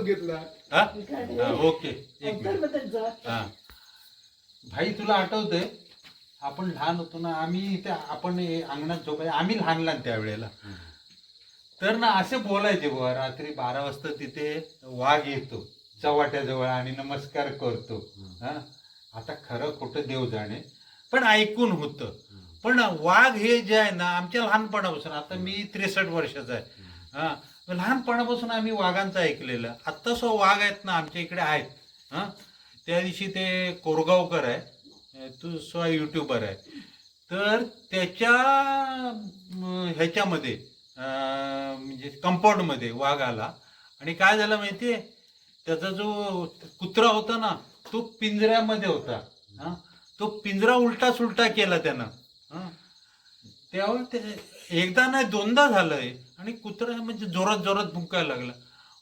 घेतला. ओके. एक मिनिट. हा. भाई तुला आठवतंय आपण लहान होतो ना आम्ही इथे आपण हे अंगणात झोपाय आम्ही लहान लहान त्यावेळेला. तर ना असे बोलायचे बुवा रात्री बारा वाजता तिथे वाघ येतो चव्हाट्याजवळ आणि नमस्कार करतो. हा? आता खरं खोटं देव जाणे. पण ऐकून होतं. पण वाघ हे जे आहे ना आमच्या लहानपणापासून आता मी त्रेसष्ट वर्षाचा आहे. हा? लहानपणापासून आम्ही वाघांचं ऐकलेलं. आत्ता सो वाघ आहेत ना आमच्या इकडे आहेत. हा? त्या दिवशी ते कोरगावकर आहे. तू स्व युट्यूबर आहे. तर त्याच्या ह्याच्यामध्ये म्हणजे कंपाऊंडमध्ये वाघ आला. आणि काय झालं माहिती आहे त्याचा जो कुत्रा होता ना तो पिंजऱ्यामध्ये होता. हा? तो पिंजरा उलटा सुलटा केला त्यानं. हा? त्यावर ते एकदा नाही दोनदा झालंय. आणि कुत्रा म्हणजे जोरात जोरात भुंकायला लागला.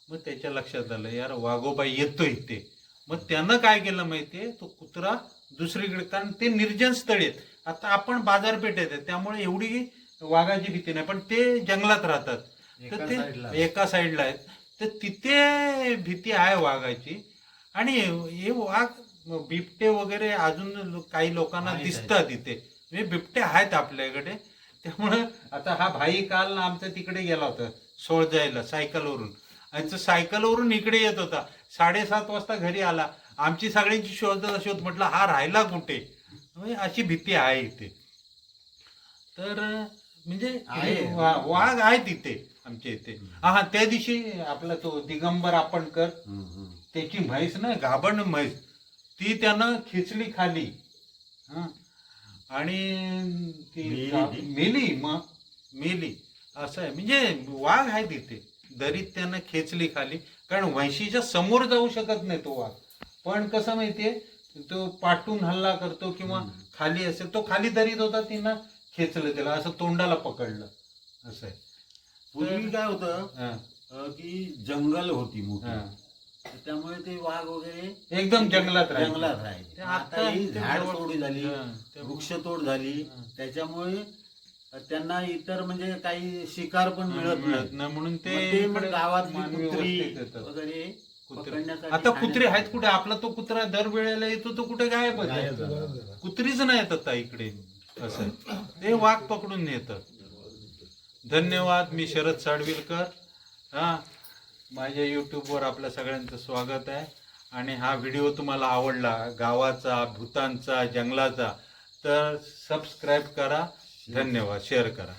मग त्याच्या लक्षात आलं यार वाघोबा येतोय ते मग त्यानं काय केलं माहितीये तो कुत्रा दुसरीकडे कारण ते निर्जन स्थळ आहेत. आता आपण बाजारपेठेत आहे त्यामुळे एवढी वाघाची भीती नाही. पण ते जंगलात राहतात. तर. ते एका साईडला आहेत. तर तिथे भीती आहे वाघाची. आणि हे वाघ बिबटे वगैरे अजून काही लोकांना दिसतात तिथे म्हणजे बिबटे आहेत आपल्याकडे. त्यामुळं आता हा भाई काल ना आमच्या तिकडे गेला होता सोळजायला सायकलवरून. आणि तो सायकलवरून इकडे येत होता. साडेसात वाजता घरी आला. आमची सगळ्यांची शोध शोध म्हटलं हा राहिला कुठे? म्हणजे अशी भीती आहे इथे. तर म्हणजे आहे. वाघ आहे तिथे आमच्या इथे. हा त्या दिवशी आपला तो दिगंबर आपणकर त्याची म्हैस ना गाभण म्हैस ती त्यानं खिचली खाली हं. आणि ती मेली मग मेली असं आहे. म्हणजे वाघ आहे तिथे. दरीत त्यानं खेचली खाली. कारण म्हैशीच्या समोर जाऊ शकत नाही तो वाघ. पण कसं माहितीये? तो पाठून हल्ला करतो किंवा खाली असेल तो खाली दरीत होता तिनं खेचलं त्याला असं तोंडाला पकडलं. असं आहे. पूर्वी काय होतं की जंगल होती मोठी. त्यामुळे ते वाघ वगैरे एकदम जंगलात राहायचे. जंगलात ते राहायचे आता आता ही इथे झाड जवळ- तोड झाली हं, ते- वृक्षतोड झाली हं. त्याच्यामुळे त्यांना इतर म्हणजे काही शिकार पण मिळत मिळत नाही नाही म्हणून मग ते मग इकडे गावातली मानवी कुत्री वस्तीत येतात. वगैरे कुत्रे. पकडण्यासाठी आता कुत्रे आहेत कुठे आपला तो कुत्रा दर वेळेला येतो तो कुठे गायबच आहे गायब झाला. कुत्रीच नाही येत आता इकडे असं. ते वाघ पकडून येतात धन्यवाद मी शरद साडविलकर हा माझ्या यूट्यूबवर आपल्या सगळ्यांचं स्वागत आहे. आणि हा व्हिडिओ तुम्हाला आवडला गावाचा भूतांचा जंगलाचा तर सबस्क्राईब करा धन्यवाद. शेअर करा.